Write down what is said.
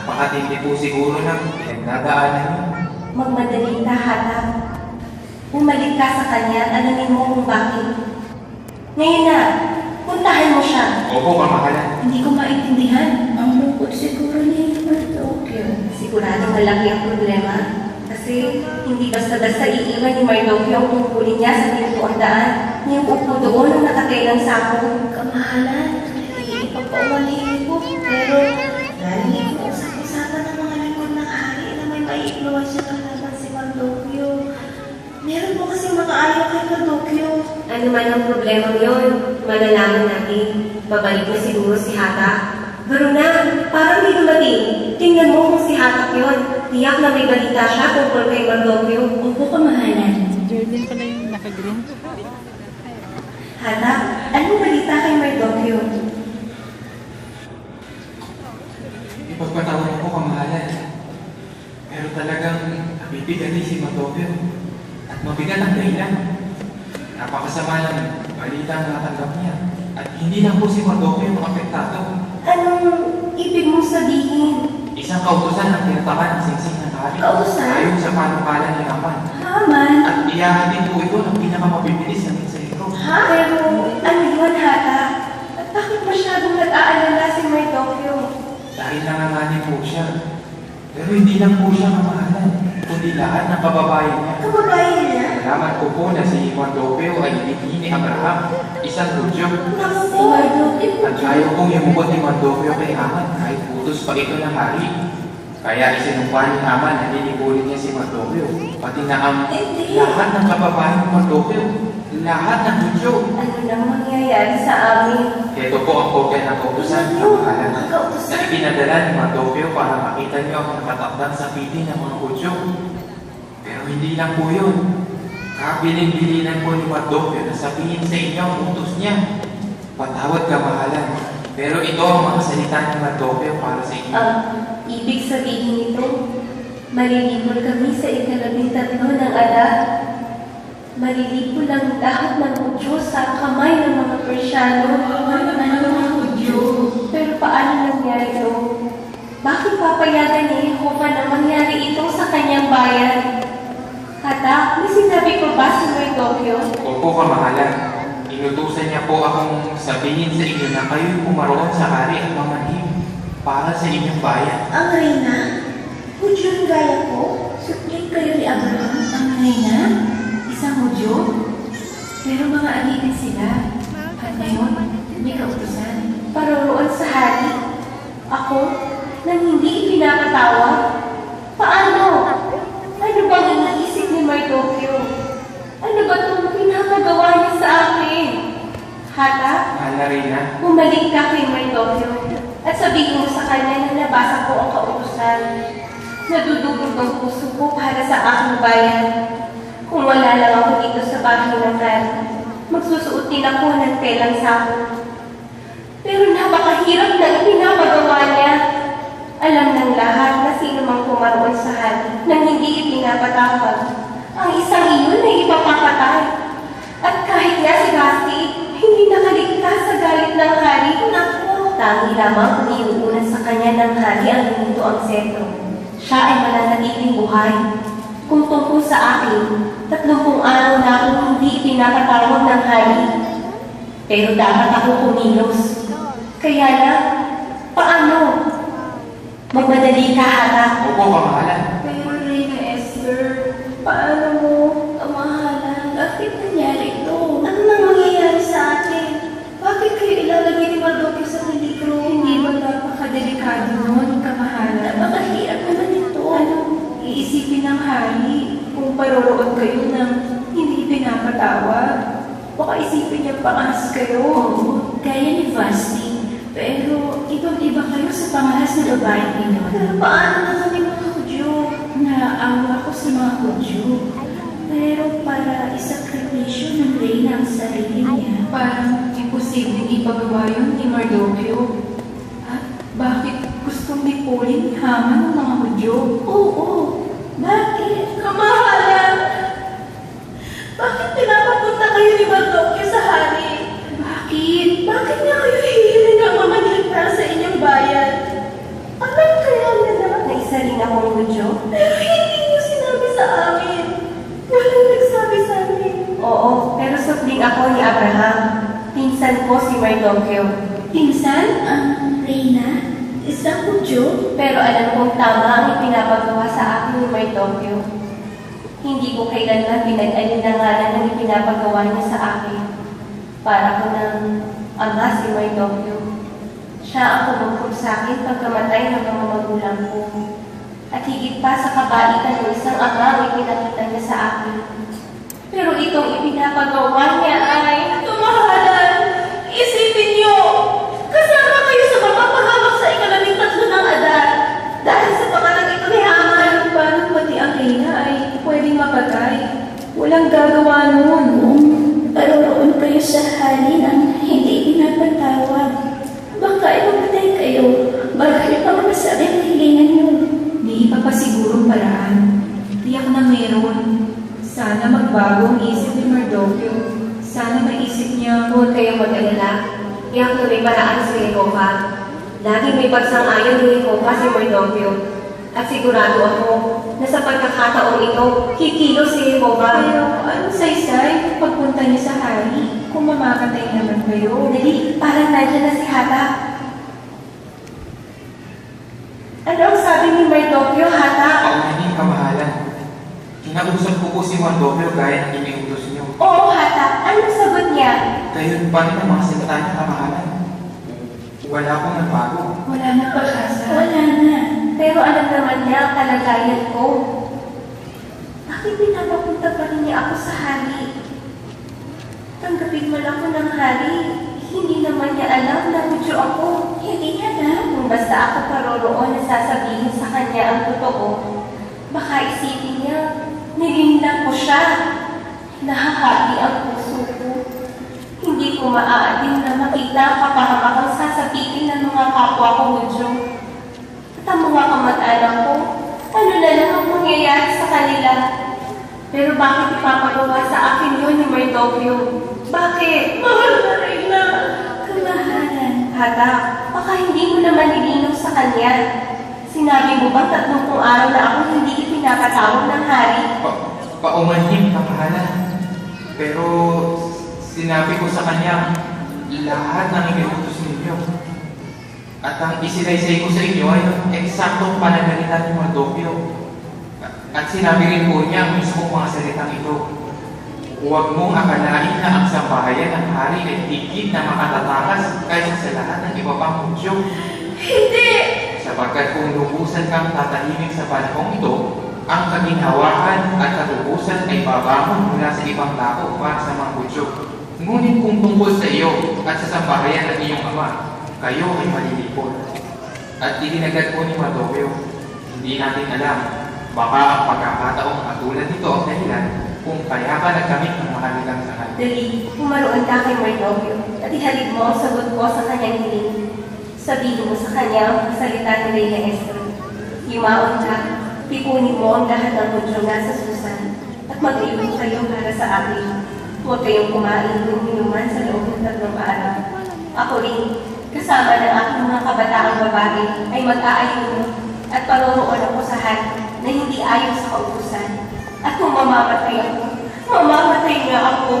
Napakatindi po siguro ng pinagdadaanan niyo. Magmadali ka, Hatak. Bumalik ka sa kanya at alamin mo kung bakit. Ngayon na, puntahan mo siya. Opo, kamahalan. Hindi ko maintindihan. Ang lungkot siguro ni Tokyo. Sigurado malaki ang problema. Kasi hindi basta-basta iiwan ni Mardoke ang tungkulin niya sa pintuang daan. Yung upo doon ang nakatailang sako. Kamahalan, ipagpaumanhin ko. Pero, may maiimpluwensya kalaban si Mandokyo. Meron po kasi mga ayaw kay Mandokyo. Ano man ang problema yun, malalaman natin. Babalik na siguro si Hata. Pero na, parang may dumating. Tingnan mo kung si Hatak yun. Tiyak na may balita siya tungkol kay Mardokyo. Opo, kamahalan. Jordan pala yung naka-green. Hatak, anong balita kay Mardokyo? Ipagpatawad po, kamahalan. Pero talagang nabibigan din si Matopio. At mabigat ang dahilan. Napakasama ng balita na natanggap niya. At hindi lang po si Matopio yung apektado. Anong ibig mong sabihin? Isang kautusan ang tinatakan ng singsing ng hari. Kautusan? Ayon sa panukalan ni Raman. Haman. At iyahatid po ito ng pinakamabibilis ng insayro. Ha? Pero ano yun, Hatak? At bakit masyadong nag-aalala si Mardokyo? Dahil nanganganin po siya. Pero hindi lang po siya kamahalan, kundi lahat ng kababayan niya. Kababayan niya? Nalaman ko po na si Mardopeo ay hindi ni Abraham, isang Hudyo. Naku, Mardokyo. At ayaw kong yumukot ni Mardopeo kay Haman kahit utos pa ito ng hari. Kaya isinumpa ni Haman na lilikurin niya si Mardopeo. Pati na ang lahat ng kababayan ni Mardopeo. Lahat ng Hudyo. Ano nang mangyayari sa amin? Ito po ang kopya ng kautusan ng kautusan? na ipinadala ni Mardopeo para makita niyo ang nakatakdang sa piling ng mga Hudyo. Pero hindi lang po yun. Kabilin-bilinan po ni Mardopeo na sabihin sa inyo ang utos niya. Patawad ka mahalan. Pero ito ang mga salita ni Mardopeo para sa inyo. Ang ibig sabihin nito, malilipol kami sa ikalabing tatlo ng ala. Malilipol ang lahat ng Hudyo sa kamay ng mga Persyano. Ano mga Hudyo? Pero paano nangyari ito? Bakit papayagan ni Jehovah na mangyari ito sa kanyang bayan? Kata, may sinabi ko ba sa may Tokyo? Opo kamahalan. Inutusan niya po akong sabihin sa inyo na kayo'y pumaroon sa hari at mamanhim para sa inyong bayan. Ang reyna? Hudyo yung gaya ko? Suplit kayo ni Abraham? Ang reyna? Isang Hudyo? Pero mga alipin sila. At ngayon, may kautusan. Paroroon sa hari. Ako, nang hindi ipinapatawag. Paano? Ano bang iniisip ni Mardokyo? Ano ba itong pinapagawa niya sa akin? Hata, Mahal na Reyna, bumalik ka kay Mardokyo at sabihin mo sa kanya na nabasa ko ang kautusan. Nadudugog ang puso ko para sa aking bayan. Kung wala lang ako dito sa bahay ng hari, magsusuot din ako ng telang sako. Pero napakahirap na ipinapagawa niya. Alam ng lahat na sino mang pumaroon sa hari nang ipinapatawag. Ang isang iyon ay ipapapatay. At kahit nga si Basti, hindi nakaligtas sa galit ng hari. Naku, tangi lamang kung iuunan sa kanya ng hari ang minuto ang sentro. Siya ay mananatiling buhay. Kung tungkol sa akin, tatlumpung araw na akong hindi ipinapatawag ng hari. Pero dapat ako kumilos. Kaya lang, paano? Magmadali ka, Hata. opo kamahalan. Esther, paano mo, kamahalan, bakit nangyari ito? Ano nang mangyayari sa atin? Bakit kayo ilalagay ni Mardokyo sa peligro? Hindi ba napakadelikado nun, kamahalan? Napakahirap naman ito. Ano, iisipin ng hari kung paroroon kayo ng hindi pinapatawag. Baka isipin niya pangas kayo. Oo, gaya ni Vasti. Pero ibang-iba kayo sa pangalas na babae ninyo. Pero paano na kami mga Hudyo? Naawa ko sa mga Hudyo. Pero para isakripisyo ng Reyna ang sarili niya. Parang imposibleng ipagawa yun ni Mardokyo. At bakit gustong lipulin ni Haman ng mga Hudyo? Oo, bakit? Kamahalan! Bakit pinapapunta kayo ni Mardokyo sa hari? Bakit? Bakit niya kayo hihiling ang mamanhid para sa inyong bayan? Alam kaya niya naging akong Hudyo? Pero hindi niyo sinabi sa amin. Walang nagsabi sa amin. Oo, pero supling ako ni Abraham. Pinsan ko si Mardokyo. Pinsan? Ah, Reyna, isang Hudyo? Pero alam kong tama ang ipinapagawa sa akin ni Mardokyo. Hindi ko kailanman pinag-alinlanganan ng ipinapagawa niya sa akin. Para ko ng ama si Mardokyo. Siya ang kumukul sa akin pagkamatay ng mga magulang ko. At higit pa sa kabaitan ng isang ama ang ipinakita niya sa akin. Pero itong ipinapagawa niya ay. Isipin niyo, kasama kayo sa mapapahamak sa ikalabing tatlo ng adat. Dahil sa pangalang ito ni Haman. Paano pati ang Reyna ay pwedeng mapatay? Walang gagawa nun. Kung paroroon kayo sa halin ang hindi pinapatawag, baka ipapatay kayo bago kayo pa masabi ang hilingan nyo. May iba pa sigurong paraan. Tiyak na meron. Sana magbago ang isip ni Mardokyo. Sana niya Huwag kayong mag-alala. Iyak na may paraan sa Yehova. Laging may pagsang-ayon ni Yehova si Mardokyo. At sigurado ako na sa pagkakataong ito, kikilos si Yehova. Pero ano saysay pagpunta niya sa hari kung mamamatay naman kayo? Dali, parang nandiyan na si Hata. Ano ang sabi ni Mardokyo, Hata? Paunahin kamahalan. Kinausap ko po si Wandopio gaya ng iniutos niyo. Oo, Hata. Anong sagot niya? Gayon pa rin ang mga salita niya kamahalan. Wala pong nagbago. Wala na pag-asa. Wala na. Pero alam naman niya ang kalagayan ko. Bakit pinapapunta pa rin niya ako sa hari? Tanggapin mo lang ko ng hari. Hindi naman niya alam na medyo ako. Hindi niya alam. Kung basta ako paroroon na sasabihin sa kanya ang totoo, baka isipin niya, nilinlang ko siya. Nahahati ang puso ko maaaring na makita ang kapahamakang sasabihin ng mga kapwa ko medyo. At ang mga kamag-anak ko, ano na lang ang mangyayari sa kanila? Pero bakit ipapagawa sa akin yun ni Mardokyo? Bakit? Mahal na rin na. Kamahalan. Hata, baka hindi mo naman ilinaw sa kanya. Sinabi mo bang tatlong kong araw na ako hindi ipinapatawag ng hari? Pa paumanhin kamahalan. Pero sinabi ko sa kanya lahat ng iniutos ninyo. At ang isinaysay ko sa inyo ay eksaktong panagalitan ni Mardokyo. At sinabi rin po niya ang mismong mga salitang ito. Huwag mong akalain na ang sambahayan ng hari ay higit na makatatakas kaysa sa lahat ng iba pang hudyo. Hindi! Sapagkat kung lubusan kang tatahimik sa panahong ito, ang kaginhawahan at katubusan ay babangon mula sa ibang tao para sa mga hudyo. Ngunit kung tungkol sa iyo at sa sambahayan ng iyong ama, kayo ay malilipol. At ilinagad po ni Madokyo, hindi natin alam, baka ang pagkakataong katulad nito ang dahilan kung kaya ka nagkamit ng mahalagang sakal. Dali, kumaroon ka kay Mardokyo at ihalid mo ang sagot ko sa kanyang hiling. Sabihin mo sa kanya ang salita ni Reyna Esther. Yumaon ka, pipunin mo ang lahat ng hudyo nasa Susan at mag-iwan kayo para sa akin. Huwag kayong kumain ng inuman sa loob ng tatlong araw. Ako rin, kasama ng aking mga kabataang babae ay mag-aayuno at paroroon ako sa hari na hindi ayon sa kautusan. At kung mamamatay ako, mamamatay nga ako.